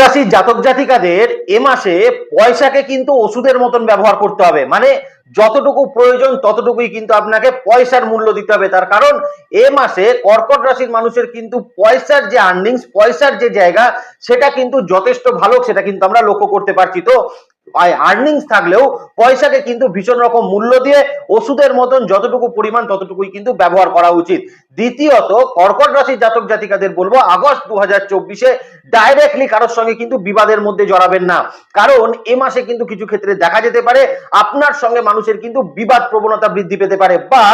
রাশির জাতক জাতিকাদের এ মাসে পয়সাকে কিন্তু ওষুধের মতন ব্যবহার করতে হবে। মানে যতটুকু প্রয়োজন ততটুকুই কিন্তু আপনাকে পয়সার মূল্য দিতে হবে। তার কারণ এ মাসে কর্কট রাশির মানুষের কিন্তু পয়সার যে আর্নিংস পয়সার যে জায়গা, সেটা কিন্তু যথেষ্ট ভালো, সেটা কিন্তু আমরা লক্ষ্য করতে পারছি। তো আর্নিংস থাকলেও পয়সাকে কিন্তু ভীষণ রকম মূল্য দিয়ে ওষুধের মতন যতটুকু পরিমাণ ততটুকুই কিন্তু ব্যবহার করা উচিত। দ্বিতীয়ত, কর্কট রাশির জাতক জাতিকাদের বলব, আগস্ট দু হাজার চব্বিশে ডাইরেক্টলি কারোর সঙ্গে কিন্তু বিবাদের মধ্যে জড়াবেন না। কারণ, এ মাসে কিন্তু কিছু ক্ষেত্রে দেখা যেতে পারে, আপনার সঙ্গে মানুষের কিন্তু বিবাদ প্রবণতা বৃদ্ধি পেতে পারে বা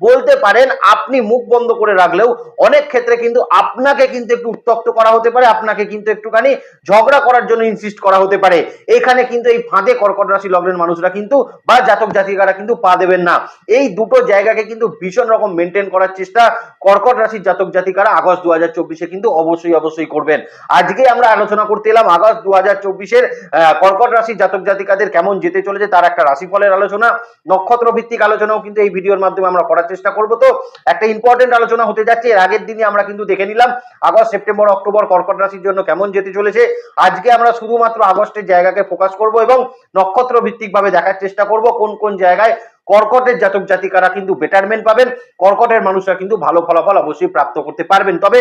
বলতে পারেন, আপনি মুখ বন্ধ করে রাখলেও অনেক ক্ষেত্রে কিন্তু আপনাকে কিন্তু একটু উত্তক্ত করা হতে পারে, আপনাকে কিন্তু একটুখানি ঝগড়া করার জন্য ইনসিস্ট করা হতে পারে। এখানে কিন্তু এই ফাঁদে কর্কট রাশি লগ্নের মানুষরা কিন্তু বা জাতক জাতিকারা কিন্তু পা দেবেন না। এই দুটো জায়গাকে কিন্তু ভীষণ রকম মেনটেন করার চেষ্টা কর্কট রাশির জাতক জাতিকারা আগস্ট দু হাজার চব্বিশে কিন্তু অবশ্যই অবশ্যই করবেন। আজকে আমরা আলোচনা করতে এলাম আগস্ট দু হাজার চব্বিশের কর্কট রাশির জাতক জাতিকাদের কেমন যেতে চলেছে তার একটা রাশিফলের আলোচনা। নক্ষত্র ভিত্তিক আলোচনাও কিন্তু এই ভিডিওর মাধ্যমে আমরা করার চেষ্টা করব। তো একটা ইম্পর্টেন্ট আলোচনা হতে যাচ্ছে, এর আগের দিনে আমরা কিন্তু দেখে নিলাম আগস্ট, সেপ্টেম্বর, অক্টোবর কর্কট রাশির জন্য কেমন যেতে চলেছে। আজকে আমরা শুধুমাত্র আগস্টের জায়গাকে ফোকাস করব এবং নক্ষত্র ভিত্তিক ভাবে দেখার চেষ্টা করব কোন কোন জায়গায় কর্কটের জাতক জাতিকারা কিন্তু বেটারমেন্ট পাবেন। কর্কটের মানুষরা কিন্তু ভালো ফলাফল অবশ্যই প্রাপ্ত করতে পারবেন। তবে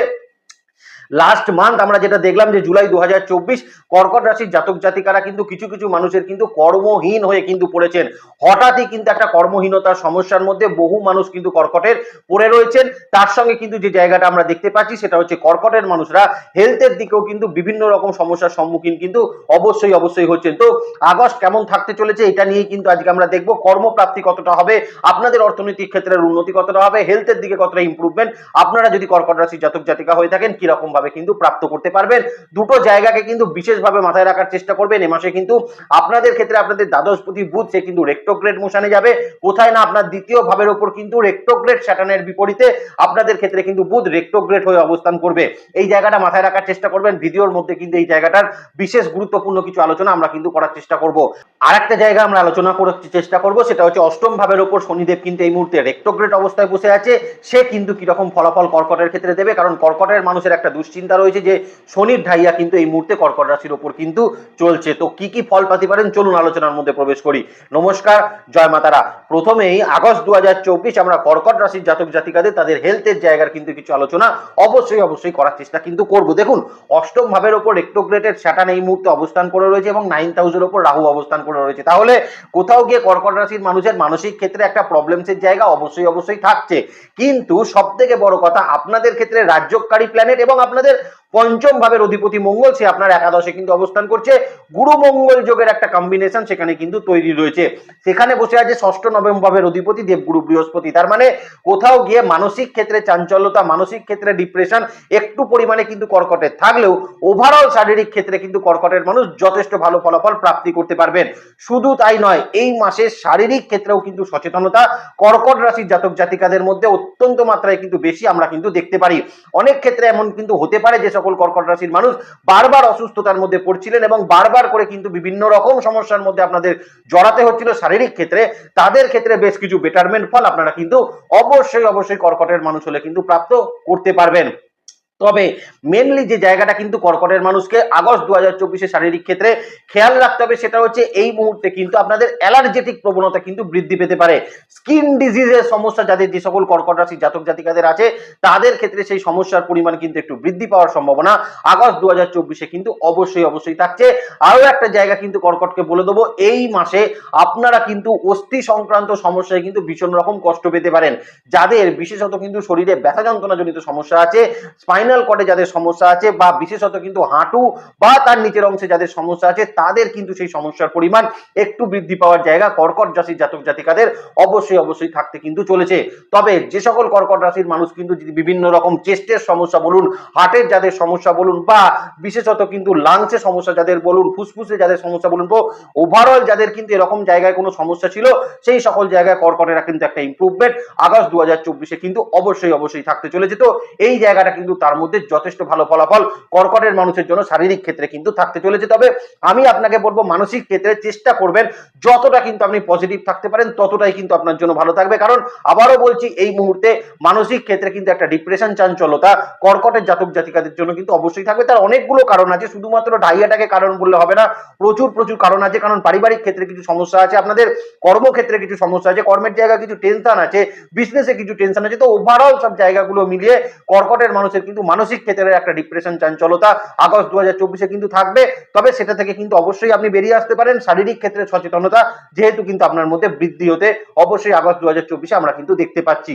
লাস্ট মান্থ আমরা যেটা দেখলাম যে জুলাই দু হাজার চব্বিশ কর্কট রাশির জাতক জাতিকারা কিন্তু কিছু কিছু মানুষের কিন্তু কর্মহীন হয়ে কিন্তু পড়েছেন। হঠাৎই কিন্তু একটা কর্মহীনতার সমস্যার মধ্যে বহু মানুষ কিন্তু কর্কটের পড়ে রয়েছেন। তার সঙ্গে কিন্তু যে জায়গাটা আমরা দেখতে পাচ্ছি সেটা হচ্ছে কর্কটের মানুষরা হেলথের দিকেও কিন্তু বিভিন্ন রকম সমস্যার সম্মুখীন কিন্তু অবশ্যই অবশ্যই হচ্ছেন। তো আগস্ট কেমন থাকতে চলেছে এটা নিয়েই কিন্তু আজকে আমরা দেখব। কর্মপ্রাপ্তি কতটা হবে? আপনাদের অর্থনৈতিক ক্ষেত্রের উন্নতি কতটা হবে? হেলথের দিকে কতটা ইম্প্রুভমেন্ট আপনারা যদি কর্কট রাশির জাতক জাতিকা হয়ে থাকেন, কীরকম ভাবে কিন্তু প্রাপ্ত করতে পারবেন। দুটো জায়গাকে কিন্তু বিশেষভাবে মাথায় রাখার চেষ্টা করবেন। এ মাসে কিন্তু আপনাদের ক্ষেত্রে আপনাদের দ্বাদশপতি বুধ সে কিন্তু রেক্টোগ্রেড মোশনে যাবে। কোথায় না আপনার দ্বিতীয় ভাবের ওপর কিন্তু রেক্টোগ্রেড স্যাটানের বিপরীতে আপনাদের ক্ষেত্রে কিন্তু বুধ রেক্টোগ্রেড হয়ে অবস্থান করবে। এই জায়গাটা মাথায় রাখার চেষ্টা করবেন। ভিডিওর মধ্যে কিন্তু এই জায়গাটার বিশেষ গুরুত্বপূর্ণ কিছু আলোচনা আমরা কিন্তু করার চেষ্টা করব। আর একটা জায়গা আমরা আলোচনা করার চেষ্টা করব, সেটা হচ্ছে অষ্টম ভাবের ওপর শনিদেব কিন্তু এই মুহূর্তে রেক্টোগ্রেড অবস্থায় বসে আছে। সে কিন্তু কীরকম ফলাফল কর্কটের ক্ষেত্রে দেবে, কারণ কর্কটের মানুষের একটা দুশ্চিন্তা রয়েছে যে শনির ঢাইয়া কিন্তু এই মুহূর্তে কর্কট রাশির ওপর কিন্তু চলছে। তো কি কি ফল পাতে পারেন? চলুন আলোচনার মধ্যে প্রবেশ করি। নমস্কার, জয় মাতারা। প্রথমেই আগস্ট দু হাজার চব্বিশ আমরা কর্কট রাশির জাতক জাতিকাদের তাদের হেলথের জায়গার কিন্তু কিছু আলোচনা অবশ্যই অবশ্যই করার চেষ্টা কিন্তু করব। দেখুন, অষ্টম ভাবের ওপর রেক্টোগ্রেটেড স্যাটান এই মুহূর্তে অবস্থান করে রয়েছে এবং নাইন হাউসের ওপর রাহু অবস্থান করে রয়েছে। তাহলে কোথাও গিয়ে কর্কট রাশির মানুষের মানসিক ক্ষেত্রে একটা প্রবলেমসের জায়গা অবশ্যই অবশ্যই থাকছে। কিন্তু সব থেকে বড় কথা, আপনাদের ক্ষেত্রে রাজ্যকারী প্ল্যানেট এবং আপনাদের আপনাদের পঞ্চম ভাবের অধিপতি মঙ্গল, সে আপনার একাদশে কিন্তু অবস্থান করছে। গুরু মঙ্গল যোগের একটা কম্বিনেশন সেখানে কিন্তু তৈরি রয়েছে। সেখানে বসে আছে ষষ্ঠ, নবম ভাবের অধিপতি দেবগুরু বৃহস্পতি। তার মানে কোথাও গিয়ে মানসিক ক্ষেত্রে চাঞ্চল্যতা, মানসিক ক্ষেত্রে ডিপ্রেশন একটু পরিমাণে কিন্তু কর্কটের থাকলেও ওভারঅল শারীরিক ক্ষেত্রে কিন্তু কর্কটের মানুষ যথেষ্ট ভালো ফলাফল প্রাপ্তি করতে পারবেন। শুধু তাই নয়, এই মাসে শারীরিক ক্ষেত্রেও কিন্তু সচেতনতা, কর্কট রাশির জাতক জাতিকাদের মধ্যে অত্যন্ত মাত্রায় কিন্তু বেশি আমরা কিন্তু দেখতে পারি। অনেক ক্ষেত্রে এমন কিন্তু হতে পারে যে সকল কর্কট রাশির মানুষ বারবার অসুস্থতার মধ্যে পড়ছিলেন এবং বারবার করে কিন্তু বিভিন্ন রকম সমস্যার মধ্যে আপনাদের জড়াতে হচ্ছিল শারীরিক ক্ষেত্রে। তাদের ক্ষেত্রে বেশ কিছু বেটারমেন্ট ফল আপনারা কিন্তু অবশ্যই অবশ্যই কর্কটের মানুষ হলে কিন্তু প্রাপ্ত করতে পারবেন। তবে মেনলি যে জায়গাটা কিন্তু কর্কটের মানুষকে আগস্ট দু হাজার চব্বিশে শারীরিক ক্ষেত্রে খেয়াল রাখতে হবে সেটা হচ্ছে এই মুহূর্তে কিন্তু আপনাদের অ্যালার্জেটিক প্রবণতা কিন্তু বৃদ্ধি পেতে পারে। স্কিন ডিজিজের সমস্যা যাদের, যে সকল কর্কট রাশি জাতক জাতিকাদের আছে, তাদের ক্ষেত্রে সেই সমস্যার পরিমাণ কিন্তু একটু বৃদ্ধি পাওয়ার সম্ভাবনা আগস্ট দু হাজার চব্বিশে কিন্তু অবশ্যই অবশ্যই থাকছে। আরও একটা জায়গা কিন্তু কর্কটকে বলে দেবো, এই মাসে আপনারা কিন্তু অস্থি সংক্রান্ত সমস্যায় কিন্তু ভীষণ রকম কষ্ট পেতে পারেন। যাদের বিশেষত কিন্তু শরীরে ব্যথা যন্ত্রণা জনিত সমস্যা আছে স্পাইনাল কর্ডে যাদের সমস্যা আছে বা বিশেষত কিন্তু হাঁটু বা তার নিচের অংশে যাদের সমস্যা আছে, তাদের কিন্তু সেই সমস্যার পরিমাণ একটু বৃদ্ধি পাওয়ার জায়গা কর্কট রাশির জাতক জাতিকাদের অবশ্যই অবশ্যই থাকতে কিন্তু চলেছে। তবে যে সকল কর্কট রাশির মানুষ কিন্তু বিভিন্ন রকম চেস্টের সমস্যা বলুন হার্টের যাদের সমস্যা বলুন বা বিশেষত কিন্তু লাংসে সমস্যা যাদের বলুন, ফুসফুসে যাদের সমস্যা বলুন, তো ওভারঅল যাদের কিন্তু এরকম জায়গায় কোনো সমস্যা ছিল, সেই সকল জায়গায় কর্কটেরা কিন্তু একটা ইম্প্রুভমেন্ট আগস্ট দু হাজার চব্বিশে কিন্তু অবশ্যই অবশ্যই থাকতে চলেছে। তো এই জায়গাটা কিন্তু তার তার মধ্যে যথেষ্ট ভালো ফলাফল কর্কটের মানুষের জন্য শারীরিক ক্ষেত্রে কিন্তু থাকতে চলেছে। তবে আমি আপনাকে বলব, মানসিক ক্ষেত্রে চেষ্টা করবেন, যতটা কিন্তু আপনি পজিটিভ থাকতে পারেন, ততটাই কিন্তু আপনার জন্য ভালো থাকবে। কারণ আবারও বলছি, এই মুহূর্তে মানসিক ক্ষেত্রে কিন্তু একটা ডিপ্রেশন চাঞ্চলতা কর্কটের জাতক জাতিকাদের জন্য কিন্তু অবশ্যই থাকবে। তার অনেকগুলো কারণ আছে, শুধুমাত্র ডাইয়াটাকে কারণ বললে হবে না, প্রচুর প্রচুর কারণ আছে। কারণ পারিবারিক ক্ষেত্রে কিছু সমস্যা আছে, আপনাদের কর্মক্ষেত্রে কিছু সমস্যা আছে, কর্মের জায়গায় কিছু টেনশন আছে বিজনেসে কিছু টেনশন আছে, তো ওভারঅল সব জায়গাগুলো মিলিয়ে কর্কটের মানুষের কিন্তু মানসিক ক্ষেত্রে একটা ডিপ্রেশন চাঞ্চলতা, আগস্ট দু হাজার চব্বিশে কিন্তু থাকবে। তবে সেটা থেকে কিন্তু অবশ্যই আপনি বেরিয়ে আসতে পারেন। শারীরিক ক্ষেত্রে সচেতনতা যেহেতু কিন্তু আপনার মধ্যে বৃদ্ধি হতে অবশ্যই আগস্ট দু হাজার চব্বিশে আমরা কিন্তু দেখতে পাচ্ছি।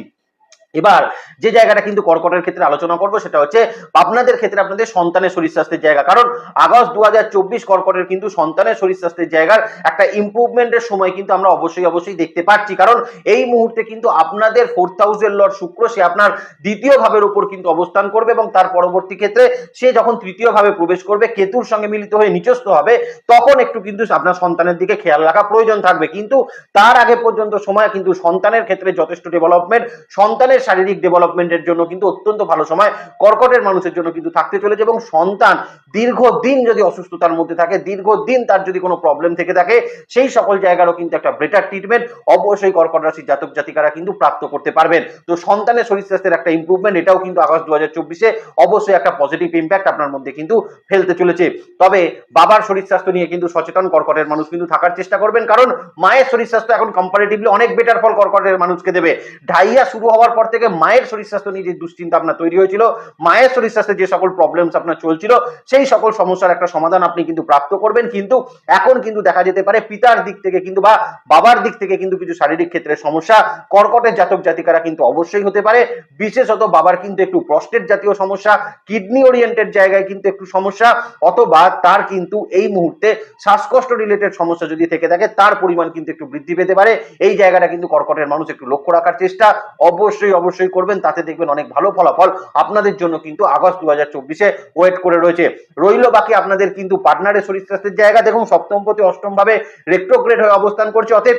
এবার যে জায়গাটা কিন্তু কর্কটের ক্ষেত্রে আলোচনা করব, সেটা হচ্ছে আপনাদের ক্ষেত্রে আপনাদের সন্তানের শরীর স্বাস্থ্যের জায়গা। কারণ আগস্ট দু হাজার চব্বিশ কর্কটের কিন্তু সন্তানের শরীর স্বাস্থ্যের জায়গার একটা ইম্প্রুভমেন্টের সময় কিন্তু আমরা অবশ্যই অবশ্যই দেখতে পাচ্ছি। কারণ এই মুহূর্তে কিন্তু আপনাদের ফোর্থ হাউসের লর্ড শুক্র, সে আপনার দ্বিতীয় ভাবের উপর কিন্তু অবস্থান করবে এবং তার পরবর্তী ক্ষেত্রে সে যখন তৃতীয় ভাবে প্রবেশ করবে, কেতুর সঙ্গে মিলিত হয়ে নিচস্থ হবে, তখন একটু কিন্তু আপনার সন্তানের দিকে খেয়াল রাখা প্রয়োজন থাকবে। কিন্তু তার আগে পর্যন্ত সময় কিন্তু সন্তানের ক্ষেত্রে যথেষ্ট ডেভেলপমেন্ট সন্তানের শারীরিক ডেভেলপমেন্টের জন্য কিন্তু অত্যন্ত ভালো সময়, কর্কটের মানুষের জন্য কিন্তু থাকতে চলেছে এবং সন্তান দীর্ঘদিন যদি অসুস্থতার মধ্যে থাকে, দীর্ঘদিন তার যদি কোনো প্রবলেম থেকে থাকে, সেই সকল জায়গারও কিন্তু একটা বেটার ট্রিটমেন্ট অবশ্যই কর্কট রাশির জাতক জাতিকারা কিন্তু প্রাপ্ত করতে পারবেন। তো সন্তানের শরীর স্বাস্থ্যের একটা ইম্প্রুভমেন্ট এটাও কিন্তু আগস্ট দু হাজার চব্বিশে অবশ্যই একটা পজিটিভ ইম্প্যাক্ট আপনার মধ্যে কিন্তু ফেলতে চলেছে। তবে বাবার শরীর স্বাস্থ্য নিয়ে কিন্তু সচেতন কর্কটের মানুষ কিন্তু থাকার চেষ্টা করবেন, কারণ মায়ের শরীর স্বাস্থ্য এখন কম্পারেটিভলি অনেক বেটার ফল কর্কটের মানুষকে দেবে। ঢাইয়া শুরু হওয়ার পর থেকে মায়ের শরীর স্বাস্থ্য নিয়ে যে দুশ্চিন্তা আপনার তৈরি হয়েছিল, মায়ের শরীর স্বাস্থ্যে যে সকল প্রবলেমস আপনার চলছিল, সেই সকল সমস্যার একটা সমাধান আপনি কিন্তু প্রাপ্ত করবেন। কিন্তু এখন কিন্তু দেখা যেতে পারে পিতার দিক থেকে কিন্তু বা বাবার দিক থেকে কিন্তু কিছু শারীরিক ক্ষেত্রে সমস্যা। কর্কটের জাতক জাতিকারা কিন্তু অবশ্যই হতে পারে। বিশেষত বাবার কিন্তু একটু প্রস্টেট জাতীয় সমস্যা কিডনি ওরিয়েন্টেড জায়গায় কিন্তু একটু সমস্যা, অথবা তার কিন্তু এই মুহূর্তে শ্বাসকষ্ট রিলেটেড সমস্যা যদি থেকে থাকে, তার পরিমাণ কিন্তু একটু বৃদ্ধি পেতে পারে। এই জায়গাটা কিন্তু কর্কটের মানুষ একটু লক্ষ্য রাখার চেষ্টা। অবশ্যই অবশ্যই করবেন, তাতে দেখবেন অনেক ভালো ফলাফল আপনাদের জন্য কিন্তু আগস্ট দু হাজার চব্বিশে ওয়েট করে রয়েছে। রইল বাকি আপনাদের কিন্তু পার্টনারের শরীর স্বাস্থ্যের জায়গা। দেখুন সপ্তম প্রতি অষ্টম ভাবে রেক্টোগ্রেড হয়ে অবস্থান করছে। অতএব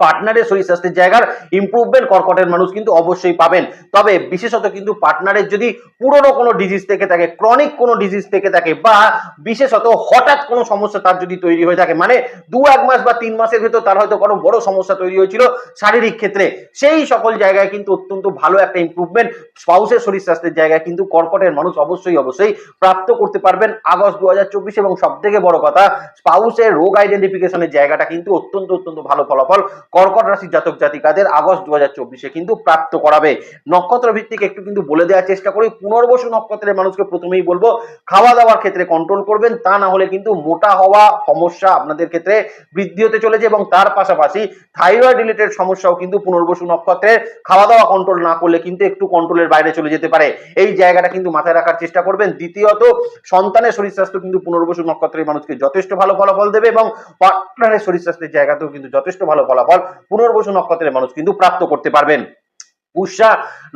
পার্টনারের শরীর স্বাস্থ্যের জায়গার ইম্প্রুভমেন্ট কর্কটের মানুষ কিন্তু অবশ্যই পাবেন। তবে বিশেষত কিন্তু পার্টনারের যদি পুরনো কোনো ডিজিজ থেকে থাকে ক্রনিক কোনো ডিজিজ থেকে থাকে, বা বিশেষত হঠাৎ কোনো সমস্যা তার যদি তৈরি হয়ে থাকে মানে দু এক মাস বা তিন মাসের ভেতর তার হয়তো কোনো বড় সমস্যা তৈরি হয়েছিল শারীরিক ক্ষেত্রে, সেই সকল জায়গায় কিন্তু অত্যন্ত ভালো একটা ইম্প্রুভমেন্ট স্পাউসের শরীর স্বাস্থ্যের জায়গায় কিন্তু কর্কটের মানুষ অবশ্যই অবশ্যই প্রাপ্ত করতে পারবেন। আগস্ট দু হাজার চব্বিশ এবং সব থেকে বড় কথা, স্পাউসের রোগ আইডেন্টিফিকেশনের জায়গাটা কিন্তু অত্যন্ত অত্যন্ত ভালো ফলাফল কর্কট রাশির জাতক জাতিকাদের আগস্ট দু হাজার চব্বিশে কিন্তু প্রাপ্ত করাবে। নক্ষত্র ভিত্তিক একটু কিন্তু বলে দেওয়ার চেষ্টা করি, পুনর্বসু নক্ষত্রের মানুষকে প্রথমেই বলব খাওয়া দাওয়ার ক্ষেত্রে কন্ট্রোল করবেন, তা না হলে কিন্তু মোটা হওয়া সমস্যা আপনাদের ক্ষেত্রে বৃদ্ধি হতে চলেছে এবং তার পাশাপাশি থাইরয়েড রিলেটেড সমস্যাও কিন্তু পুনর্বসু নক্ষত্রের খাওয়া দাওয়া কন্ট্রোল না করলে কিন্তু একটু কন্ট্রোলের বাইরে চলে যেতে পারে। এই জায়গাটা কিন্তু মাথায় রাখার চেষ্টা করবেন। দ্বিতীয়ত, সন্তানের শরীর স্বাস্থ্য কিন্তু পুনর্বসু নক্ষত্রের মানুষকে যথেষ্ট ভালো ফলাফল দেবে এবং পার্টনারের শরীর স্বাস্থ্যের জায়গাতেও কিন্তু যথেষ্ট ভালো ফলাফল পুনর্বসু নক্ষত্রের মানুষ কিন্তু প্রাপ্ত করতে পারবেন। পুষ্যা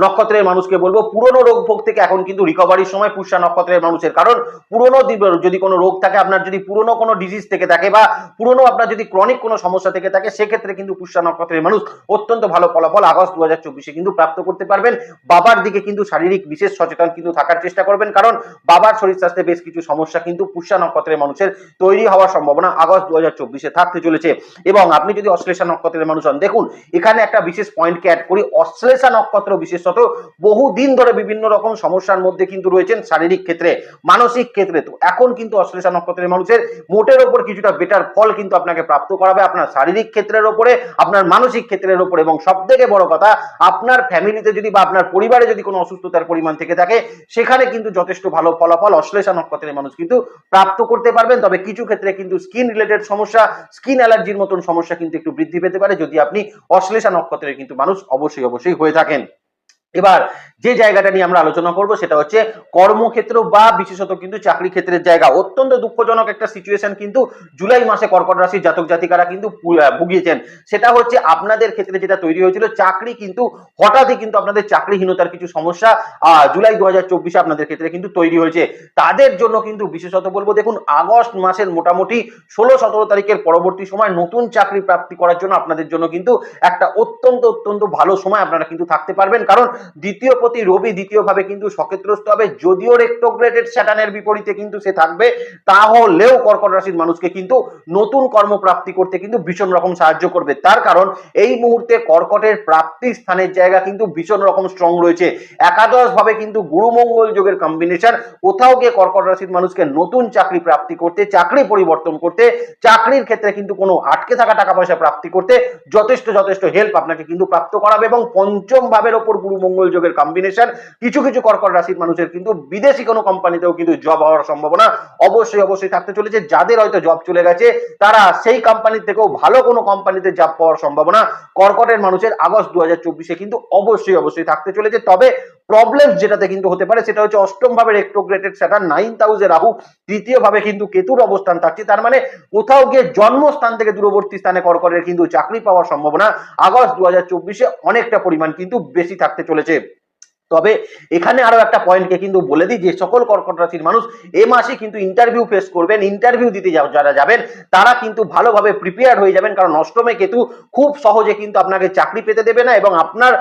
নক্ষত্রের মানুষকে বলব, পুরনো রোগ ভোগ থেকে এখন কিন্তু রিকভারির সময় পুষ্যা নক্ষত্রের মানুষের। কারণ পুরনো যদি কোনো রোগ থাকে, আপনার যদি পুরনো কোনো ডিজিজ থেকে থাকে বা পুরনো আপনার যদি ক্রনিক কোনো সমস্যা থেকে থাকে, সেক্ষেত্রে কিন্তু পুষ্যা নক্ষত্রের মানুষ অত্যন্ত ভালো ফলাফল আগস্ট দু হাজার চব্বিশে কিন্তু প্রাপ্ত করতে পারবেন। বাবার দিকে কিন্তু শারীরিক বিশেষ সচেতন কিন্তু থাকার চেষ্টা করবেন, কারণ বাবার শরীর স্বাস্থ্যে বেশ কিছু সমস্যা কিন্তু পুষ্যা নক্ষত্রের মানুষের তৈরি হওয়ার সম্ভাবনা আগস্ট দু হাজার চব্বিশে থাকতে চলেছে। এবং আপনি যদি অশ্লেষা নক্ষত্রের মানুষ হন, দেখুন, এখানে একটা বিশেষ পয়েন্টকে অ্যাড করি, অশ্লেষা নক্ষত্র বিশেষত বহুদিন ধরে বিভিন্ন রকম সমস্যার মধ্যে কিন্তু রয়েছেন শারীরিক ক্ষেত্রে, মানসিক ক্ষেত্রে। তো এখন কিন্তু অশ্লেষা নক্ষত্রের মানুষের মোটের ওপর কিছুটা বেটার ফল কিন্তু আপনাকে প্রাপ্ত করাবে আপনার শারীরিক ক্ষেত্রের ওপরে, আপনার মানসিক ক্ষেত্রের ওপরে এবং সব থেকে বড় কথা, আপনার ফ্যামিলিতে যদি বা আপনার পরিবারে যদি কোনো অসুস্থতার পরিমাণ থেকে থাকে, সেখানে কিন্তু যথেষ্ট ভালো ফলাফল অশ্লেষা নক্ষত্রের মানুষ কিন্তু প্রাপ্ত করতে পারবেন। তবে কিছু ক্ষেত্রে কিন্তু স্কিন রিলেটেড সমস্যা স্কিন অ্যালার্জির মতন সমস্যা কিন্তু একটু বৃদ্ধি পেতে পারে যদি আপনি অশ্লেষা নক্ষত্রের কিন্তু মানুষ অবশ্যই অবশ্যই হয়ে থাকেন। এবার যে জায়গাটা নিয়ে আমরা আলোচনা করব সেটা হচ্ছে কর্মক্ষেত্র বা বিশেষত কিন্তু চাকরি ক্ষেত্রের জায়গা। অত্যন্ত দুঃখজনক একটা সিচুয়েশন কিন্তু জুলাই মাসে কর্কট রাশির জাতক জাতিকারা কিন্তু ভুগিয়েছেন। সেটা হচ্ছে আপনাদের ক্ষেত্রে যেটা তৈরি হয়েছিল, চাকরি কিন্তু হঠাৎই কিন্তু আপনাদের চাকরিহীনতার কিছু সমস্যা জুলাই দু হাজার চব্বিশে আপনাদের ক্ষেত্রে কিন্তু তৈরি হয়েছে। তাদের জন্য কিন্তু বিশেষত বলব, দেখুন, আগস্ট মাসের মোটামুটি ষোলো সতেরো তারিখের পরবর্তী সময় নতুন চাকরি প্রাপ্তি করার জন্য আপনাদের জন্য কিন্তু একটা অত্যন্ত অত্যন্ত ভালো সময় আপনারা কিন্তু থাকতে পারবেন। কারণ দ্বিতীয় প্রতি রবি দ্বিতীয় ভাবে কিন্তু সক্ষেত্রস্ত হবে। যদিও রেক্টোগ্রেডেড স্যাটানের বিপরীতে কিন্তু সে থাকবে, তাহলেও কর্কট রাশির মানুষকে কিন্তু নতুন কর্মপ্রাপ্তি করতে কিন্তু ভীষণ রকম সাহায্য করবে। তার কারণ, এই মুহূর্তে কর্কটের প্রাপ্তি স্থানের জায়গা কিন্তু ভীষণ রকম স্ট্রং রয়েছে। একাদশ ভাবে কিন্তু গুরুমঙ্গল যোগের কম্বিনেশন কোথাও গিয়ে কর্কট রাশির মানুষকে নতুন চাকরি প্রাপ্তি করতে, চাকরি পরিবর্তন করতে, চাকরির ক্ষেত্রে কিন্তু কোনো আটকে থাকা টাকা পয়সা প্রাপ্তি করতে যথেষ্ট যথেষ্ট হেল্প আপনাকে কিন্তু প্রাপ্ত করাবে এবং পঞ্চম ভাবের ওপর গুরুমঙ্গল যোগের কম্বিনেশন কিছু কিছু কর্কট রাশির মানুষের কিন্তু বিদেশি কোনো কোম্পানিতেও কিন্তু জব হওয়ার সম্ভাবনা অবশ্যই অবশ্যই থাকতে চলেছে। যাদের হয়তো জব চলে গেছে, তারা সেই কোম্পানির থেকেও ভালো কোনো কোম্পানিতে জব পাওয়ার সম্ভাবনা কর্কটের মানুষের আগস্ট দু হাজার চব্বিশে কিন্তু অবশ্যই অবশ্যই থাকতে চলেছে। তবে প্রবলেম যেটাতে কিন্তু হতে পারে, সেটা হচ্ছে অষ্টম ভাবে রেক্টোগ্রেটেড স্যাটার নাইন হাউসে রাহু তৃতীয় ভাবে কিন্তু কেতুর অবস্থান থাকছে। তার মানে কোথাও গিয়ে জন্মস্থান থেকে দূরবর্তী স্থানে কর্কটের কিন্তু চাকরি পাওয়ার সম্ভাবনা আগস্ট দু হাজার চব্বিশে অনেকটা পরিমাণ কিন্তু বেশি থাকতে চলেছে। বলেছে তবে এখানে আরও একটা পয়েন্টকে কিন্তু বলে দিই, যে সকল কর্কট রাশির মানুষ এ মাসে কিন্তু ইন্টারভিউ ফেস করবেন ইন্টারভিউ দিতে যারা যাবেন, তারা কিন্তু ভালোভাবে প্রিপেয়ার হয়ে যাবেন, কারণ অষ্টমে কেতু খুব সহজে কিন্তু আপনাকে চাকরি পেতে দেবে না এবং আপনার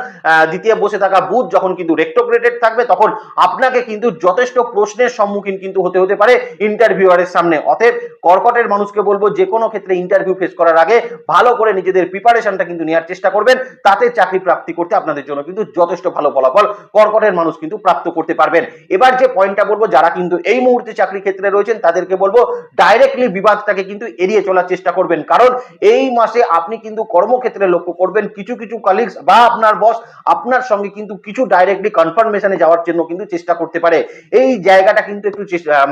দ্বিতীয় বসে থাকা বুধ যখন কিন্তু রেক্টোগ্রেটেড থাকবে, তখন আপনাকে কিন্তু যথেষ্ট প্রশ্নের সম্মুখীন কিন্তু হতে হতে পারে ইন্টারভিউয়ারের সামনে। অতএব কর্কটের মানুষকে বলব, যে কোনো ক্ষেত্রে ইন্টারভিউ ফেস করার আগে ভালো করে নিজেদের প্রিপারেশনটা কিন্তু নেওয়ার চেষ্টা করবেন, তাতে চাকরি প্রাপ্তি করতে আপনাদের জন্য কিন্তু যথেষ্ট ভালো ফলাফল কর্কটের মানুষ কিন্তু প্রাপ্ত করতে পারবেন। এবার যে পয়েন্টটা বলব, যারা কিন্তু এই মুহূর্তে চাকরি ক্ষেত্রে রয়েছেন, তাদেরকে বলব ডাইরেক্টলি বিবাদটাকে কিন্তু এড়িয়ে চলার চেষ্টা করবেন। কারণ এই মাসে আপনি কিন্তু কর্মক্ষেত্রে লক্ষ্য করবেন, কিছু কিছু কলিগস বা আপনার বস আপনার সঙ্গে কিন্তু কিছু ডাইরেক্টলি কনফার্মেশনে যাওয়ার জন্য কিন্তু চেষ্টা করতে পারে। এই জায়গাটা কিন্তু একটু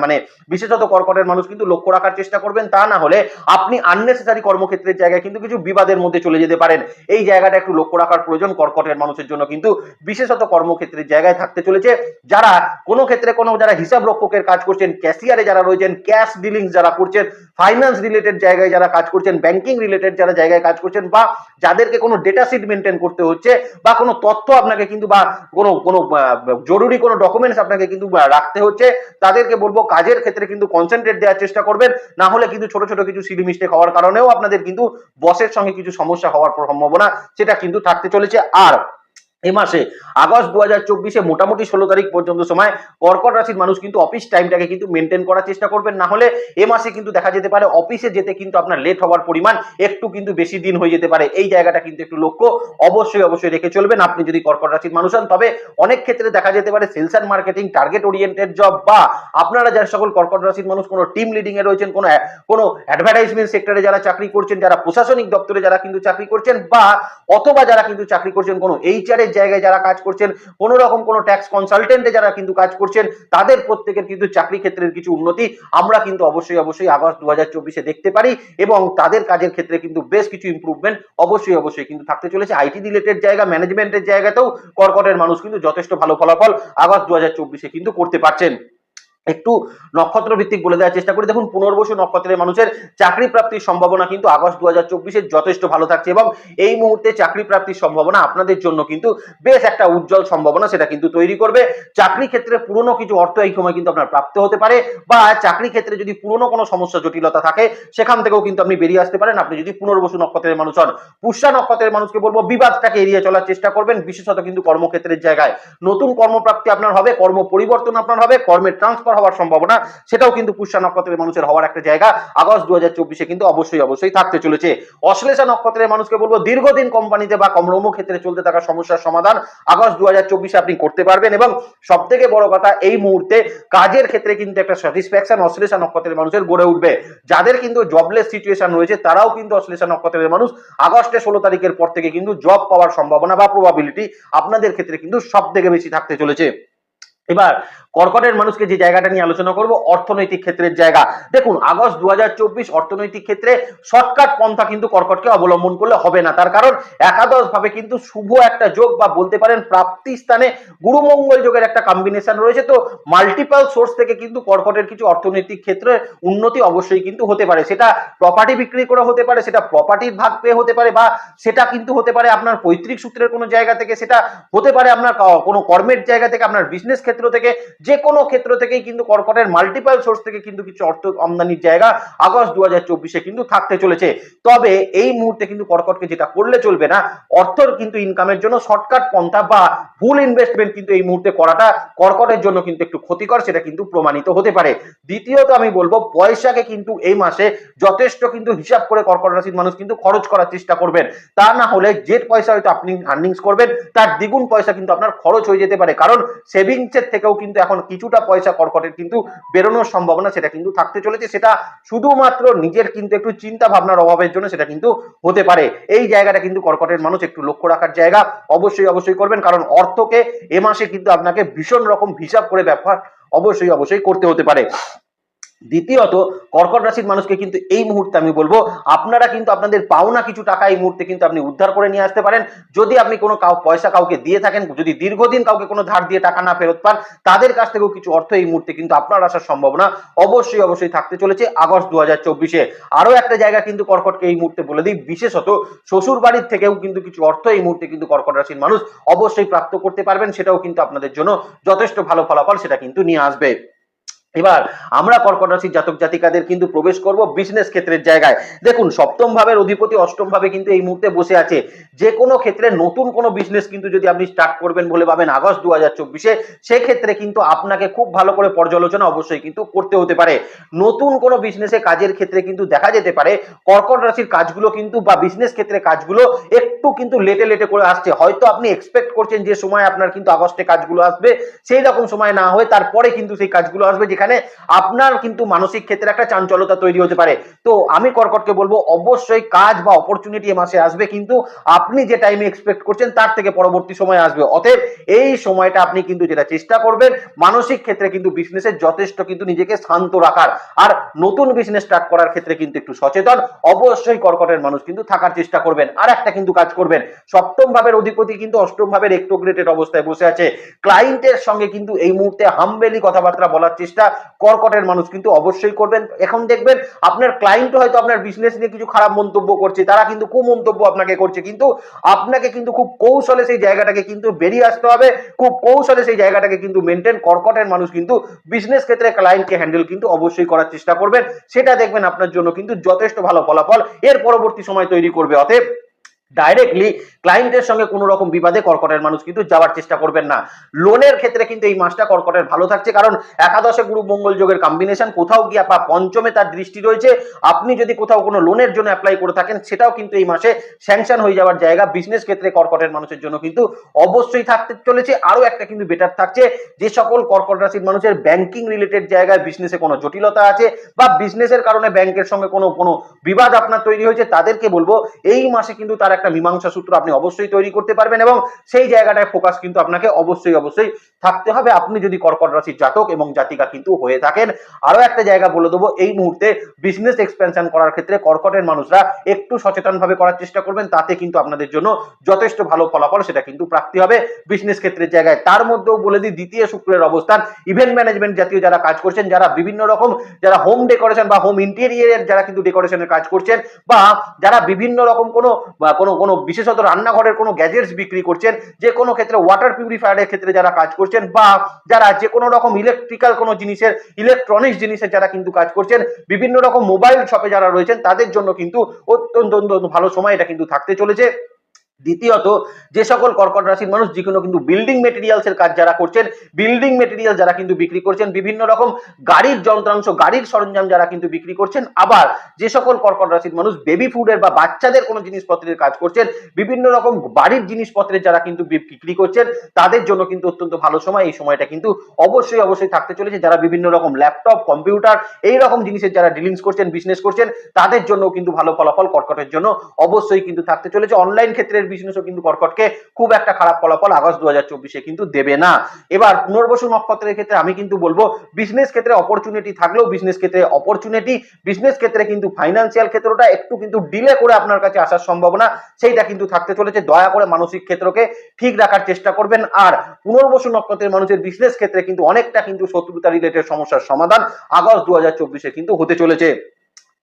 মানে বিশেষত কর্কটের মানুষ কিন্তু লক্ষ্য রাখার চেষ্টা করবেন। তা না হলে আপনি আননেসেসারি কর্মক্ষেত্রের জায়গায় কিন্তু কিছু বিবাদের মধ্যে চলে যেতে পারেন। এই জায়গাটা একটু লক্ষ্য রাখার প্রয়োজন কর্কটের মানুষের জন্য কিন্তু। বিশেষত কর্মক্ষেত্রের জায়গায় থাকতে চলেছে। যারা কোনো ক্ষেত্রে কোনো যারা হিসাব রক্ষকের কাজ করছেন, ক্যাশিয়ারে যারা রয়েছেন, ক্যাশ ডিলিংস যারা করছেন ফাইন্যান্স রিলেটেড জায়গায় যারা কাজ করছেন ব্যাংকিং রিলেটেড যারা জায়গায় কাজ করছেন বা যাদেরকে কোনো ডেটা শিট মেনটেন করতে হচ্ছে বা কোনো তথ্য আপনাকে কিন্তু বা কোনো কোনো জরুরি কোনো ডকুমেন্টস আপনাকে কিন্তু রাখতে হচ্ছে, তাদেরকে বলব কাজের ক্ষেত্রে কিন্তু কনসেন্ট্রেট দেওয়ার চেষ্টা করবেন। না হলে কিন্তু ছোট ছোট কিছু সিলি মিস্টেক হওয়ার কারণেও আপনাদের কিন্তু বসের সঙ্গে কিছু সমস্যা হওয়ার সম্ভাবনা, সেটা কিন্তু থাকতে চলেছে। আর এ মাসে। আগস্ট দু হাজার চব্বিশে মোটামুটি ষোলো তারিখ পর্যন্ত সময় কর্কট রাশির মানুষ কিন্তু অফিস টাইমটাকে কিন্তু মেনটেন করার চেষ্টা করবেন। না হলে এ মাসে কিন্তু দেখা যেতে পারে অফিসে যেতে কিন্তু আপনার লেট হওয়ার পরিমাণ একটু কিন্তু বেশি দিন হয়ে যেতে পারে। এই জায়গাটা কিন্তু একটু লক্ষ্য অবশ্যই অবশ্যই রেখে চলবেন। আপনি যদি কর্কট রাশির মানুষ হন, তবে অনেক ক্ষেত্রে দেখা যেতে পারে sales and marketing target oriented job বা আপনারা যারা সকল কর্কট রাশির মানুষ, কোনো টিম লিডিং এ রয়েছেন, কোনো কোনো অ্যাডভার্টাইজমেন্ট সেক্টরে যারা চাকরি করছেন, যারা প্রশাসনিক দপ্তরে যারা কিন্তু চাকরি করছেন বা অথবা যারা কিন্তু চাকরি করছেন, কোনো এইচআর এর জায়গায় যারা কাজ করছেন কোনো রকম কোনো ট্যাক্স কনসালটেন্টে যারা কিন্তু কাজ করছেন, তাদের প্রত্যেকের কিন্তু চাকরি ক্ষেত্রের কিছু উন্নতি আমরা কিন্তু অবশ্যই অবশ্যই আগস্ট দু হাজার চব্বিশে দেখতে পারি এবং তাদের কাজের ক্ষেত্রে কিন্তু বেশ কিছু ইম্প্রুভমেন্ট অবশ্যই অবশ্যই কিন্তু থাকতে চলেছে। আইটি রিলেটেড জায়গা ম্যানেজমেন্টের জায়গাতেও কর্কটের মানুষ কিন্তু যথেষ্ট ভালো ফলাফল আগস্ট দু হাজার চব্বিশে কিন্তু করতে পারছেন। একটু নক্ষত্র ভিত্তিক বলে দেওয়ার চেষ্টা করি। দেখুন, পুনর্বসু নক্ষত্রের মানুষের চাকরি প্রাপ্তির সম্ভাবনা কিন্তু আগস্ট দু হাজার যথেষ্ট ভালো থাকছে এবং এই মুহূর্তে চাকরি প্রাপ্তির সম্ভাবনা আপনাদের জন্য কিন্তু বেশ একটা উজ্জ্বল সম্ভাবনা সেটা কিন্তু তৈরি করবে। চাকরি ক্ষেত্রে পুরনো কিছু অর্থ এই সময় কিন্তু আপনার প্রাপ্ত হতে পারে বা চাকরি ক্ষেত্রে যদি পুরনো কোনো সমস্যা, জটিলতা থাকে, সেখান থেকেও কিন্তু আপনি বেরিয়ে আসতে পারেন। আপনি যদি পুনর্বসু নক্ষত্রের মানুষ হন, পুষ্যা নক্ষত্রের মানুষকে বলব, বিবাদটাকে এড়িয়ে চলার চেষ্টা করবেন। বিশেষত কিন্তু কর্মক্ষেত্রের জায়গায়। নতুন কর্মপ্রাপ্তি আপনার হবে, কর্ম পরিবর্তন আপনার হবে, কর্মের ট্রান্সফার হওয়ার সম্ভাবনা, সেটাও কিন্তু পুষ্যা নক্ষত্রের মানুষের হওয়ার একটা জায়গা। আগস্ট দু হাজার কিন্তু অবশ্যই অবশ্যই থাকতে চলেছে। অশ্লেষা নক্ষত্রের মানুষকে বলব, দীর্ঘদিন কোম্পানিতে বা কর্মক্ষেত্রে চলতে থাকা সমস্যার সমাধান আগস্ট দু হাজার আপনি করতে পারবেন এবং সব থেকে বড় কথা, এই মুহূর্তে কাজের ক্ষেত্রে কিন্তু একটা স্যাটিসফ্যাকশন অশ্লেষা নক্ষত্রের মানুষের গড়ে উঠবে। যাদের কিন্তু জবলেস সিচুয়েশন রয়েছে, তারাও কিন্তু অশ্লেষা নক্ষত্রের মানুষ। আগস্টের ষোলো তারিখের পর থেকে কিন্তু জব পাওয়ার সম্ভাবনা বা প্রবাবিলিটি আপনাদের ক্ষেত্রে কিন্তু সব থেকে বেশি থাকতে চলেছে। এবার কর্কটের মানুষকে যে জায়গাটা নিয়ে আলোচনা করব, অর্থনৈতিক ক্ষেত্রের জায়গা। দেখুন, আগস্ট দু হাজার চব্বিশ অর্থনৈতিক ক্ষেত্রে শর্টকাট পন্থা কিন্তু কর্কটকে অবলম্বন করলে হবে না। তার কারণ একাদশ ভাবে কিন্তু শুভ একটা যোগ বা বলতে পারেন প্রাপ্তি স্থানে গুরুমঙ্গল যোগের একটা কম্বিনেশন রয়েছে। তো মাল্টিপল সোর্স থেকে কিন্তু কর্কটের কিছু অর্থনৈতিক ক্ষেত্রে উন্নতি অবশ্যই কিন্তু হতে পারে। সেটা প্রপার্টি বিক্রি করে হতে পারে, সেটা প্রপার্টির ভাগ পেয়ে হতে পারে বা সেটা কিন্তু হতে পারে আপনার পৈতৃক সূত্রের কোনো জায়গা থেকে, সেটা হতে পারে আপনার কোনো কর্মের জায়গা থেকে, আপনার বিজনেস ক্ষেত্র থেকে। যে কোনো ক্ষেত্র থেকেই কিন্তু কর্কটের মাল্টিপাল সোর্স থেকে কিন্তু কিছু অর্থ আমদানির জায়গা আগস্ট দু হাজার কিন্তু থাকতে চলেছে। তবে এই মুহূর্তে কিন্তু কর্কটকে যেটা করলে চলবে না, অর্থর কিন্তু ইনকামের জন্য শর্টকাট পন্থা বা ভুল ইনভেস্টমেন্ট কিন্তু এই মুহূর্তে করাটা কর্কটের জন্য কিন্তু একটু ক্ষতিকর, সেটা কিন্তু প্রমাণিত হতে পারে। দ্বিতীয়ত আমি বলব, পয়সাকে কিন্তু এই মাসে যথেষ্ট কিন্তু হিসাব করে কর্কট রাশির মানুষ কিন্তু খরচ করার চেষ্টা করবেন। তা না হলে যে পয়সা হয়তো আপনি আর্নিংস করবেন, তার দ্বিগুণ পয়সা কিন্তু আপনার খরচ হয়ে যেতে পারে। কারণ সেভিংসের থেকেও কিন্তু এখন কিছুটা পয়সা কর্কটের কিন্তু বেরোনোর সম্ভাবনা সেটা কিন্তু থাকতে চলেছে। সেটা শুধুমাত্র নিজের কিন্তু একটু চিন্তা ভাবনার অভাবের জন্য সেটা কিন্তু হতে পারে। এই জায়গাটা কিন্তু কর্কটের মানুষ একটু লক্ষ্য রাখার জায়গা অবশ্যই অবশ্যই করবেন। কারণ অর্থকে এ মাসে কিন্তু আপনাকে ভীষণ রকম হিসাব করে ব্যবহার অবশ্যই অবশ্যই করতে হতে পারে। দ্বিতীয়ত, কর্কট রাশির মানুষকে কিন্তু এই মুহূর্তে আমি বলব, আপনারা কিন্তু আপনাদের পাওনা কিছু টাকা এই মুহূর্তে কিন্তু আপনি উদ্ধার করে নিয়ে আসতে পারেন। যদি আপনি কোনো কাউ, পয়সা কাউকে দিয়ে থাকেন, যদি দীর্ঘদিন কাউকে কোনো ধার দিয়ে টাকা না ফেরত পান, তাদের কাছ থেকেও কিছু অর্থ এই মুহূর্তে কিন্তু আপনার আসার সম্ভাবনা অবশ্যই অবশ্যই থাকতে চলেছে আগস্ট দু হাজার চব্বিশে। আরও একটা জায়গা কিন্তু কর্কটকে এই মুহূর্তে বলে দিই, বিশেষত শ্বশুর বাড়ির থেকেও কিন্তু কিছু অর্থ এই মুহূর্তে কিন্তু কর্কট রাশির মানুষ অবশ্যই প্রাপ্ত করতে পারবেন, সেটাও কিন্তু আপনাদের জন্য যথেষ্ট ভালো ফলাফল সেটা কিন্তু নিয়ে আসবে। এবার আমরা কর্কট রাশির জাতক জাতিকাদের কিন্তু প্রবেশ করব বিজনেস ক্ষেত্রের জায়গায়। দেখুন, সপ্তম ভাবের অধিপতি, অষ্টম ভাবে কিন্তু এই মুহূর্তে বসে আছে। যে কোনো ক্ষেত্রে নতুন কোনো বিজনেস কিন্তু যদি আপনি স্টার্ট করবেন বলে ভাবেন আগস্ট দু হাজার চব্বিশে, সেক্ষেত্রে কিন্তু আপনাকে খুব ভালো করে পর্যালোচনা অবশ্যই কিন্তু করতে হতে পারে। নতুন কোনো বিজনেসে কাজের ক্ষেত্রে কিন্তু দেখা যেতে পারে কর্কট রাশির কাজগুলো কিন্তু বা বিজনেস ক্ষেত্রে কাজগুলো একটু কিন্তু লেটে লেটে করে আসছে। হয়তো আপনি এক্সপেক্ট করছেন যে সময় আপনার কিন্তু আগস্টে কাজগুলো আসবে, সেই রকম সময় না হয়ে তারপরে কিন্তু সেই কাজগুলো আসবে যেখানে আপনার কিন্তু মানসিক ক্ষেত্রে একটা চাঞ্চলতা তৈরি হতে পারে। তো আমি কর্কটকে বলব, অবশ্যই কাজ বা অপরচুনিটি এ মাসে আসবে, কিন্তু আপনি যে টাইমে এক্সপেক্ট করছেন তার থেকে পরবর্তী সময় আসবে। অতএব এই সময়টা আপনি কিন্তু যেটা চেষ্টা করবেন, মানসিক ক্ষেত্রে কিন্তু বিজনেসের যথেষ্ট কিন্তু নিজেকে শান্ত রাখার। আর নতুন বিজনেস স্টার্ট করার ক্ষেত্রে কিন্তু একটু সচেতন, অবশ্যই কর্কটের মানুষ কিন্তু থাকার চেষ্টা করবেন। আর একটা কিন্তু কাজ করবেন, সপ্তম ভাবের অধিপতি কিন্তু অষ্টম ভাবের একটোগ্রেটেড অবস্থায় বসে আছে। ক্লায়েন্টের সঙ্গে কিন্তু এই মুহূর্তে হামবেলি কথাবার্তা বলার চেষ্টা কর্কটের মানুষ, কিন্তু অবশ্যই করবেন। এখন দেখবেন আপনার ক্লায়েন্ট হয়তো আপনার বিজনেস নিয়ে কিছু খারাপ মন্তব্য করছে, তারা কিন্তু কুমন্তব্য আপনাকে করছে, কিন্তু আপনাকে কিন্তু খুব কৌশলে সেই জায়গাটাকে কিন্তু বেরিয়ে আসতে হবে, খুব কৌশলে সেই জায়গাটাকে কিন্তু মেনটেন কর্কটের মানুষ কিন্তু বিজনেস ক্ষেত্রে ক্লায়েন্টকে হ্যান্ডেল কিন্তু অবশ্যই করার চেষ্টা করবেন, সেটা দেখবেন আপনার জন্য কিন্তু যথেষ্ট ভালো ফলাফল, এর পরবর্তী সময় তৈরি করবে, অতএব ডাইরেক্টলি ক্লায়েন্টের সঙ্গে কোনো রকম বিবাদে কর্কটের মানুষ কিন্তু যাওয়ার চেষ্টা করবেন না। লোনের ক্ষেত্রে কিন্তু এই মাসটা কর্কটের ভালো থাকছে কারণ একাদশে গুরু মঙ্গল যোগের কম্বিনেশন কোথাও গিয়ে বা পঞ্চমে তার দৃষ্টি রয়েছে। আপনি যদি কোথাও কোনো লোনের জন্য অ্যাপ্লাই করে থাকেন, সেটাও কিন্তু এই মাসে স্যাংশন হয়ে যাওয়ার জায়গা। বিজনেস ক্ষেত্রে কর্কটের মানুষের জন্য কিন্তু অবশ্যই থাকতে চলেছে। আরও একটা কিন্তু বেটার থাকছে, যে সকল কর্কট রাশির মানুষের ব্যাংকিং রিলেটেড জায়গায় বিজনেসে কোনো জটিলতা আছে বা বিজনেসের কারণে ব্যাংকের সঙ্গে কোনো কোনো বিবাদ আপনার তৈরি হয়েছে, তাদেরকে বলব, এই মাসে কিন্তু তার একটা মীমাংসা সূত্র আপনি অবশ্যই তৈরি করতে পারবেন এবং সেই জায়গাটায় ফোকাস কিন্তু আপনাকে অবশ্যই অবশ্যই থাকতে হবে। আপনি যদি কর্কট রাশির জাতক এবং জাতিকা কিন্তু হয়ে থাকেন আরও একটা জায়গা বলে দেবো, এই মুহূর্তে বিজনেস এক্সপেনশন করার ক্ষেত্রে কর্কটের মানুষরা একটু সচেতন ভাবে করার চেষ্টা করবেন, তাতে কিন্তু আপনাদের জন্য যথেষ্ট ভালো ফলাফল সেটা কিন্তু প্রাপ্তি হবে। বিজনেস ক্ষেত্রের জায়গায় তার মধ্যেও বলে দিই, দ্বিতীয় শুক্রের অবস্থান ইভেন্ট ম্যানেজমেন্ট জাতীয় যারা কাজ করছেন, যারা বিভিন্ন রকম, যারা হোম ডেকোরেশন বা হোম ইন্টেরিয়ারের যারা কিন্তু ডেকোরেশনের কাজ করছেন বা যারা বিভিন্ন রকম কোনো কোনো কোনো বিশেষত রান্নাঘরের কোনো গ্যাজেটস বিক্রি করছেন, যে কোনো ক্ষেত্রে ওয়াটার পিউরিফায়ারের ক্ষেত্রে যারা কাজ করছেন বা যারা যে কোনো রকম ইলেকট্রিক্যাল কোনো জিনিসের ইলেকট্রনিক্স জিনিসের যারা কিন্তু কাজ করছেন, বিভিন্ন রকম মোবাইল শপে যারা রয়েছেন, তাদের জন্য কিন্তু অত্যন্ত ভালো সময় এটা কিন্তু থাকতে চলেছে। দ্বিতীয়ত, যে সকল কর্কট রাশির মানুষ, যে কোনো কিন্তু বিল্ডিং মেটেরিয়ালস এর কাজ যারা করছেন বিল্ডিং মেটেরিয়াল যারা কিন্তু বিক্রি করছেন, বিভিন্ন রকম গাড়ির যন্ত্রাংশ, গাড়ির সরঞ্জাম যারা কিন্তু বিক্রি করছেন, আবার যে সকল কর্কট রাশির মানুষ বেবি ফুডের বা বাচ্চাদের কোনো জিনিসপত্রের কাজ করছেন, বিভিন্ন রকম বাড়ির জিনিসপত্রের যারা কিন্তু বিক্রি করছেন, তাদের জন্য কিন্তু অত্যন্ত ভালো সময়। এই সময়টা কিন্তু অবশ্যই অবশ্যই থাকতে চলেছে। যারা বিভিন্ন রকম ল্যাপটপ কম্পিউটার এই রকম জিনিসের যারা ডিলিংস করছেন বিজনেস করছেন, তাদের জন্য কিন্তু ভালো ফলাফল কর্কটের জন্য অবশ্যই কিন্তু থাকতে চলেছে। অনলাইন ক্ষেত্রের বিজনেসও কিন্তু কর্কটকে খুব একটা খারাপ ফলাফল আগস্ট দু হাজার চব্বিশে কিন্তু দেবে না। এবার পুনর্বসু নক্ষত্রের ক্ষেত্রে আমি কিন্তু বলব বিজনেস ক্ষেত্রে অপরচুনিটি থাকলেও বিজনেস ক্ষেত্রে অপরচুনিটি বিজনেস ক্ষেত্রে কিন্তু ফাইন্যান্সিয়াল ক্ষেত্রটা একটু কিন্তু ডিলে করে আপনার কাছে আসার সম্ভাবনা, সেইটা কিন্তু থাকতে চলেছে। দয়া করে মানসিক ক্ষেত্রকে ঠিক রাখার চেষ্টা করবেন। আর পুনর্বসু নক্ষত্রের মানুষের বিজনেস ক্ষেত্রে কিন্তু অনেকটা কিন্তু শত্রুতা রিলেটেড সমস্যার সমাধান আগস্ট দু হাজার চব্বিশে কিন্তু হতে চলেছে।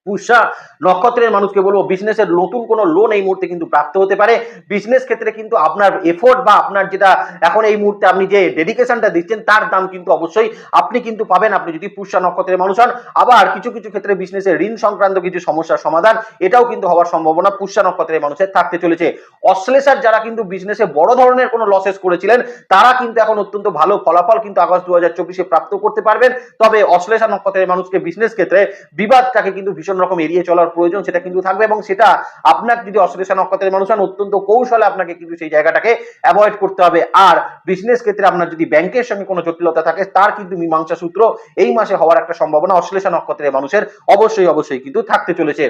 পুষা নক্ষত্রের মানুষকে বলব বিজনেসের নতুন কোনো লোন এই মুহূর্তে কিন্তু প্রাপ্ত হতে পারে। বিজনেস ক্ষেত্রে কিন্তু আপনার এফোর্ট বা আপনার যেটা এখন এই মুহূর্তে আপনি যে ডেডিকেশনটা দিচ্ছেন, তার দাম কিন্তু অবশ্যই আপনি কিন্তু পাবেন। আপনি যদি পুষ্যা নক্ষত্রের মানুষ হন, আবার কিছু কিছু ক্ষেত্রে বিজনেসের ঋণ সংক্রান্ত কিছু সমস্যার সমাধান, এটাও কিন্তু হওয়ার সম্ভাবনা পুষ্যা নক্ষত্রের মানুষের থাকতে চলেছে। অশ্লেষার যারা কিন্তু বিজনেসে বড় ধরনের কোনো লসেস করেছিলেন, তারা কিন্তু এখন অত্যন্ত ভালো ফলাফল কিন্তু আগস্ট দু হাজার চব্বিশে প্রাপ্ত করতে পারবেন। তবে অশ্লেষা নক্ষত্রের মানুষকে বিজনেস ক্ষেত্রে বিবাদটাকে কিন্তু ভীষণ রকম এড়িয়ে চলার প্রয়োজন সেটা কিন্তু থাকবে এবং সেটা আপনার যদি অশ্লেষা নক্ষত্রের মানুষ হন, অত্যন্ত কৌশলে আপনাকে কিন্তু সেই জায়গাটাকে অ্যাভয়েড করতে হবে। আর বিজনেস ক্ষেত্রে আপনার যদি ব্যাংকের সঙ্গে কোনো জটিলতা থাকে, তার কিন্তু মীমাংসা সূত্র এই মাসে হওয়ার একটা সম্ভাবনা অশ্লেষা নক্ষত্রের মানুষের অবশ্যই অবশ্যই কিন্তু থাকতে চলেছে।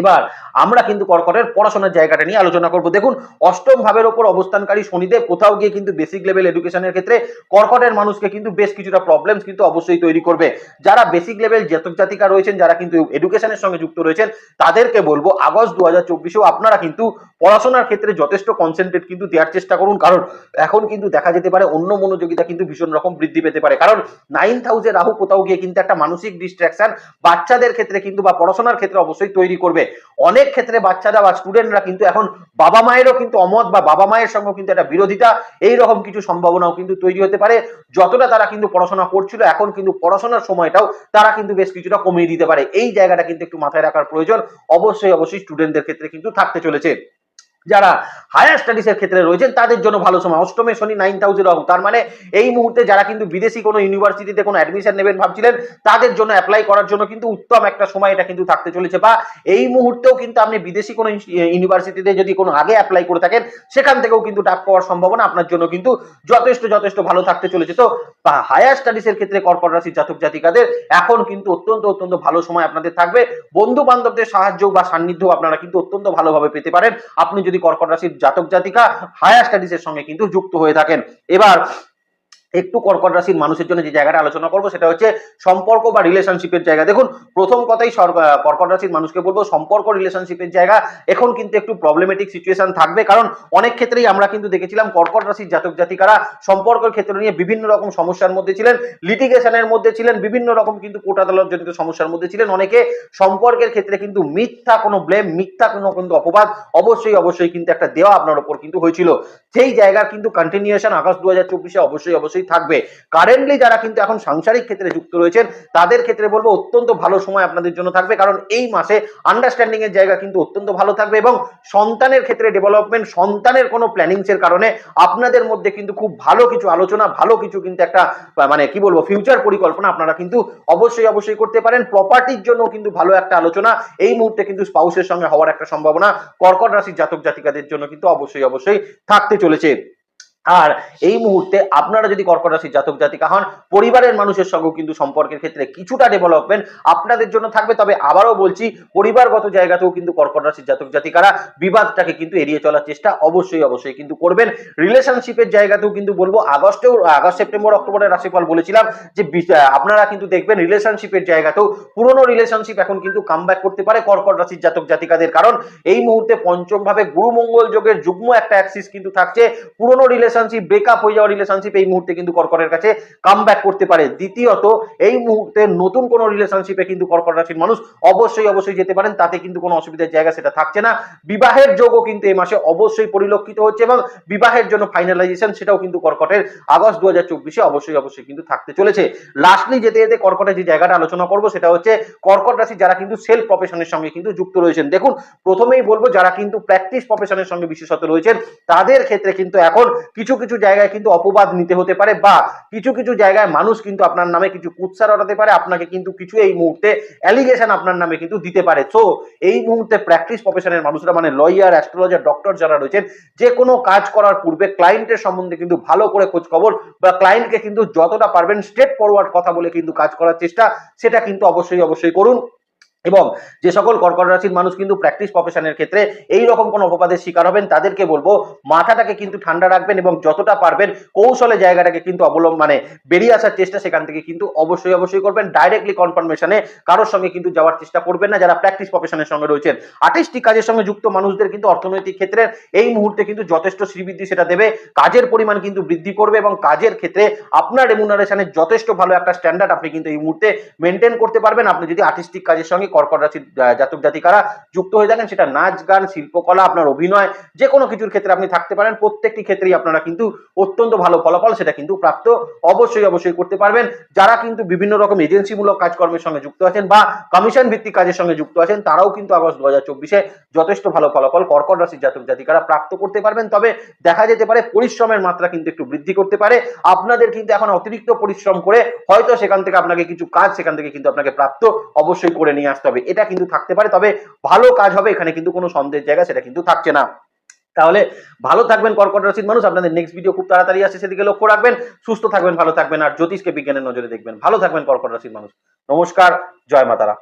এবার আমরা কিন্তু কর্কটের পড়াশোনার জায়গাটা নিয়ে আলোচনা করব। দেখুন, অষ্টম ভাবের ওপর অবস্থানকারী শনিদেব কোথাও গিয়ে কিন্তু বেসিক লেভেল এডুকেশনের ক্ষেত্রে কর্কটের মানুষকে কিন্তু বেশ কিছুটা প্রবলেমস কিন্তু অবশ্যই তৈরি করবে। যারা বেসিক লেভেল জাতক জাতিকা রয়েছেন, যারা কিন্তু এডুকেশনের সঙ্গে যুক্ত রয়েছেন, তাদেরকে বলব, আগস্ট দু হাজার চব্বিশেও আপনারা কিন্তু পড়াশোনার ক্ষেত্রে যথেষ্ট কনসেন্ট্রেট কিন্তু দেওয়ার চেষ্টা করুন। কারণ এখন কিন্তু দেখা যেতে পারে অন্য মনোযোগিতা কিন্তু ভীষণ রকম বৃদ্ধি পেতে পারে। কারণ নাইন্থ হাউসে রাহু কোথাও গিয়ে কিন্তু একটা মানসিক ডিস্ট্রাকশন বাচ্চাদের ক্ষেত্রে কিন্তু বা পড়াশোনার ক্ষেত্রে অবশ্যই তৈরি করবে। অনেক ক্ষেত্রে বাচ্চারা বা স্টুডেন্টরা কিন্তু এখন বাবা মায়েরও কিন্তু অমত বা বাবা মায়ের সঙ্গে কিন্তু একটা বিরোধিতা, এই রকম কিছু সম্ভাবনাও কিন্তু তৈরি হতে পারে। যতটা তারা কিন্তু পড়াশোনা করছিল, এখন কিন্তু পড়াশোনার সময়টাও তারা কিন্তু বেশ কিছুটা কমিয়ে দিতে পারে। এই জায়গাটা কিন্তু একটু মাথায় রাখার প্রয়োজন। অবশ্যই অবশ্যই স্টুডেন্টদের ক্ষেত্রে কিন্তু থাকতে চলেছে। যারা হায়ার স্টাডিজের ক্ষেত্রে রয়েছেন, তাদের জন্য ভালো সময়। অষ্টমে শনি নাইন থাউজেন্ড রাহু তার মানে এই মুহূর্তে যারা কিন্তু বিদেশি কোনো ইউনিভার্সিটিতে কোনো অ্যাডমিশন নেবেন ভাবছিলেন, তাদের জন্য অ্যাপ্লাই করার জন্য কিন্তু উত্তম একটা সময় এটা কিন্তু থাকতে চলেছে। বা এই মুহূর্তেও কিন্তু আপনি বিদেশি কোনো ইউনিভার্সিটিতে যদি কোনো আগে অ্যাপ্লাই করে থাকেন, সেখান থেকেও কিন্তু ডাক পাওয়ার সম্ভাবনা আপনার জন্য কিন্তু যথেষ্ট যথেষ্ট ভালো থাকতে চলেছে। তো হায়ার স্টাডিজের ক্ষেত্রে কর্কট রাশির জাতক জাতিকাদের এখন কিন্তু অত্যন্ত অত্যন্ত ভালো সময় আপনাদের থাকবে। বন্ধু বান্ধবদের সাহায্য বা সান্নিধ্য আপনারা কিন্তু অত্যন্ত ভালোভাবে পেতে পারেন। আপনি যদি কর্কট রাশির জাতক জাতিকা হায়ার স্টাডিজের সঙ্গে কিন্তু যুক্ত হয়ে থাকেন। এবার একটু কর্কট রাশির মানুষের জন্য যে জায়গাটা আলোচনা করব, সেটা হচ্ছে সম্পর্ক বা রিলেশনশিপের জায়গা। দেখুন, প্রথম কথাই কর্কট রাশির মানুষকে বলব, সম্পর্ক রিলেশনশিপের জায়গা এখন কিন্তু একটু প্রবলেমেটিক সিচুয়েশন থাকবে। কারণ অনেক ক্ষেত্রেই আমরা কিন্তু দেখেছিলাম কর্কট রাশির জাতক জাতিকারা সম্পর্কের ক্ষেত্রে নিয়ে বিভিন্ন রকম সমস্যার মধ্যে ছিলেন লিটিগেশনের মধ্যে ছিলেন, বিভিন্ন রকম কিন্তু কোর্ট আদালত জনিত সমস্যার মধ্যে ছিলেন। অনেকে সম্পর্কের ক্ষেত্রে কিন্তু মিথ্যা কোনো ব্লেম মিথ্যা কোনো কিন্তু অপবাদ অবশ্যই অবশ্যই কিন্তু একটা দেওয়া আপনার ওপর কিন্তু হয়েছিল। সেই জায়গার কিন্তু কন্টিনিউশন আগস্ট দু অবশ্যই অবশ্যই থাকবে। কারেন্টলি যারা কিন্তু এখন সাংসারিক ক্ষেত্রে যুক্ত রয়েছেন, তাদের ক্ষেত্রে বলব অত্যন্ত ভালো সময় আপনাদের জন্য থাকবে, কারণ এই মাসে আন্ডারস্ট্যান্ডিং এর জায়গা কিন্তু অত্যন্ত ভালো থাকবে এবং সন্তানের ক্ষেত্রে ডেভেলপমেন্ট সন্তানের কোনো প্ল্যানিংস এর কারণে আপনাদের মধ্যে কিন্তু খুব ভালো কিছু আলোচনা, ভালো কিছু কিন্তু একটা মানে কি বলব ফিউচার পরিকল্পনা আপনারা কিন্তু অবশ্যই অবশ্যই করতে পারেন। প্রপার্টির জন্য কিন্তু ভালো একটা আলোচনা, এই মুহূর্তে কিন্তু স্পাউসের সঙ্গে হওয়ার একটা সম্ভাবনা, কর্কট রাশির জাতক জাতিকাদের জন্য কিন্তু অবশ্যই অবশ্যই থাকতে চলেছে। আর এই মুহূর্তে আপনারা যদি কর্কট রাশির জাতক জাতিকা হন, পরিবারের মানুষের সঙ্গেও কিন্তু সম্পর্কের ক্ষেত্রে কিছুটা ডেভেলপমেন্ট আপনাদের জন্য থাকবে। তবে আবারও বলছি, পরিবারগত জায়গাতেও কিন্তু কর্কট রাশির জাতক জাতিকারা বিবাদটাকে কিন্তু এড়িয়ে চলার চেষ্টা অবশ্যই অবশ্যই কিন্তু করবেন। রিলেশনশিপের জায়গাতেও কিন্তু বলব, আগস্টেও, আগস্ট, সেপ্টেম্বর, অক্টোবরের রাশিফল বলেছিলাম যে আপনারা কিন্তু দেখবেন রিলেশনশিপের জায়গাতেও পুরনো রিলেশনশিপ এখন কিন্তু কাম করতে পারে কর্কট রাশির জাতক জাতিকাদের। কারণ এই মুহূর্তে পঞ্চম ভাবে গুরু মঙ্গল যোগের যুগ্ম একটা অ্যাক্সিস কিন্তু থাকছে। পুরনো রিলেশনশিপ ব্রেকআপ হয়ে যাওয়া রিলেশনশিপ এই মুহূর্তে কিন্তু কর্কটের কাছে কাম করতে পারে। দ্বিতীয়ত, এই মুহূর্তে নতুন কোনো রিলেশনশিপে কিন্তু কর্কট রাশির মানুষ অবশ্যই অবশ্যই যেতে পারেন, তাতে কিন্তু কোনো অসুবিধার জায়গা সেটা থাকছে না। বিবাহের যোগও কিন্তু এই মাসে অবশ্যই পরিলক্ষিত হচ্ছে এবং বিবাহের জন্য ফাইনালাইজেশন সেটাও কিন্তু কর্কটের আগস্ট দু হাজার চব্বিশে অবশ্যই অবশ্যই কিন্তু থাকতে চলেছে। লাস্টলি যেতে যেতে কর্কটের যে জায়গাটা আলোচনা করব, সেটা হচ্ছে কর্কট রাশি যারা কিন্তু সেলফ প্রফেশনের সঙ্গে কিন্তু যুক্ত রয়েছেন। দেখুন, প্রথমেই বলব, যারা কিন্তু প্র্যাকটিস প্রফেশনের সঙ্গে বিশেষত রয়েছেন, তাদের ক্ষেত্রে কিন্তু এখন কিছু কিছু কিছু জায়গায় কিন্তু অপবাদ নিতে হতে পারে বা কিছু কিছু জায়গায় মানুষ কিন্তু আপনার নামে কিছু কুৎসা রটাতে পারে, আপনাকে কিন্তু কিছু এই মুহূর্তে অ্যালিগেশন আপনার নামে কিন্তু দিতে পারে। সো এই মুহূর্তে প্র্যাকটিস প্রফেশনের মানুষরা মানে লয়ার অ্যাস্ট্রোলজার ডক্টর যারা রয়েছেন, যে কোনো কাজ করার পূর্বে ক্লায়েন্টের সম্বন্ধে কিন্তু ভালো করে খোঁজ খবর বা ক্লায়েন্টকে কিন্তু যতটা পারবেন স্ট্রেট ফরওয়ার্ড কথা বলে কিন্তু কাজ করার চেষ্টা, সেটা কিন্তু অবশ্যই অবশ্যই করুন। এবং যে সকল কর্কট রাশির মানুষ কিন্তু প্র্যাকটিস প্রফেশনের ক্ষেত্রে এই রকম কোনো অপবাদের শিকার হবেন, তাদেরকে বলব মাথাটাকে কিন্তু ঠান্ডা রাখবেন এবং যতটা পারবেন কৌশলে জায়গাটাকে কিন্তু অবলম্ব মানে বেরিয়ে আসার চেষ্টা সেখান থেকে কিন্তু অবশ্যই অবশ্যই করবেন। ডাইরেক্টলি কনফার্মেশনে কারোর সঙ্গে কিন্তু যাওয়ার চেষ্টা করবেন না, যারা প্র্যাকটিস প্রফেশনের সঙ্গে রয়েছেন। আর্টিস্টিক কাজের সঙ্গে যুক্ত মানুষদের কিন্তু অর্থনৈতিক ক্ষেত্রে এই মুহূর্তে কিন্তু যথেষ্ট শ্রীবৃদ্ধি সেটা দেবে। কাজের পরিমাণ কিন্তু বৃদ্ধি করবে এবং কাজের ক্ষেত্রে আপনার রেমুনারেশনের যথেষ্ট ভালো একটা স্ট্যান্ডার্ড আপনি কিন্তু এই মুহূর্তে মেনটেন করতে পারবেন। আপনি যদি আর্টিস্টিক কাজের সঙ্গে কর্কট রাশির জাতক জাতিকারা যুক্ত হয়ে থাকেন। সেটা নাচ, গান, শিল্পকলা, আপনার অভিনয়, যে কোনো কিছুর ক্ষেত্রে আপনি থাকতে পারেন। প্রত্যেকটি ক্ষেত্রেই আপনারা কিন্তু অত্যন্ত ভালো ফলাফল সেটা কিন্তু প্রাপ্ত অবশ্যই অবশ্যই করতে পারবেন। যারা কিন্তু বিভিন্ন রকম এজেন্সিমূলক কাজকর্মের সঙ্গে যুক্ত আছেন বা কমিশন ভিত্তিক কাজের সঙ্গে যুক্ত আছেন, তারাও কিন্তু আগস্ট দু হাজার চব্বিশে যথেষ্ট ভালো ফলাফল কর্কট রাশির জাতক জাতিকারা প্রাপ্ত করতে পারবেন। তবে দেখা যেতে পারে পরিশ্রমের মাত্রা কিন্তু একটু বৃদ্ধি করতে পারে। আপনাদের কিন্তু এখন অতিরিক্ত পরিশ্রম করে হয়তো সেখান থেকে আপনাকে কিছু কাজ সেখান থেকে কিন্তু আপনাকে প্রাপ্ত অবশ্যই করে নিয়ে আসতে হবে। এটা কিন্তু থাকতে পারে, তবে ভালো কাজ হবে এখানে কিন্তু কোনো সন্দেহের জায়গা সেটা কিন্তু থাকছে না। তাহলে ভালো থাকবেন, কর্কট রাশির মানুষ। আপনাদের নেক্সট ভিডিও খুব তাড়াতাড়ি আসছে, সেদিকে লক্ষ্য রাখবেন। সুস্থ থাকবেন, ভালো থাকবেন, আর জ্যোতিষকে বিজ্ঞানের নজরে দেখবেন। ভালো থাকবেন, কর্কট রাশির মানুষ। নমস্কার, জয় মাতারা।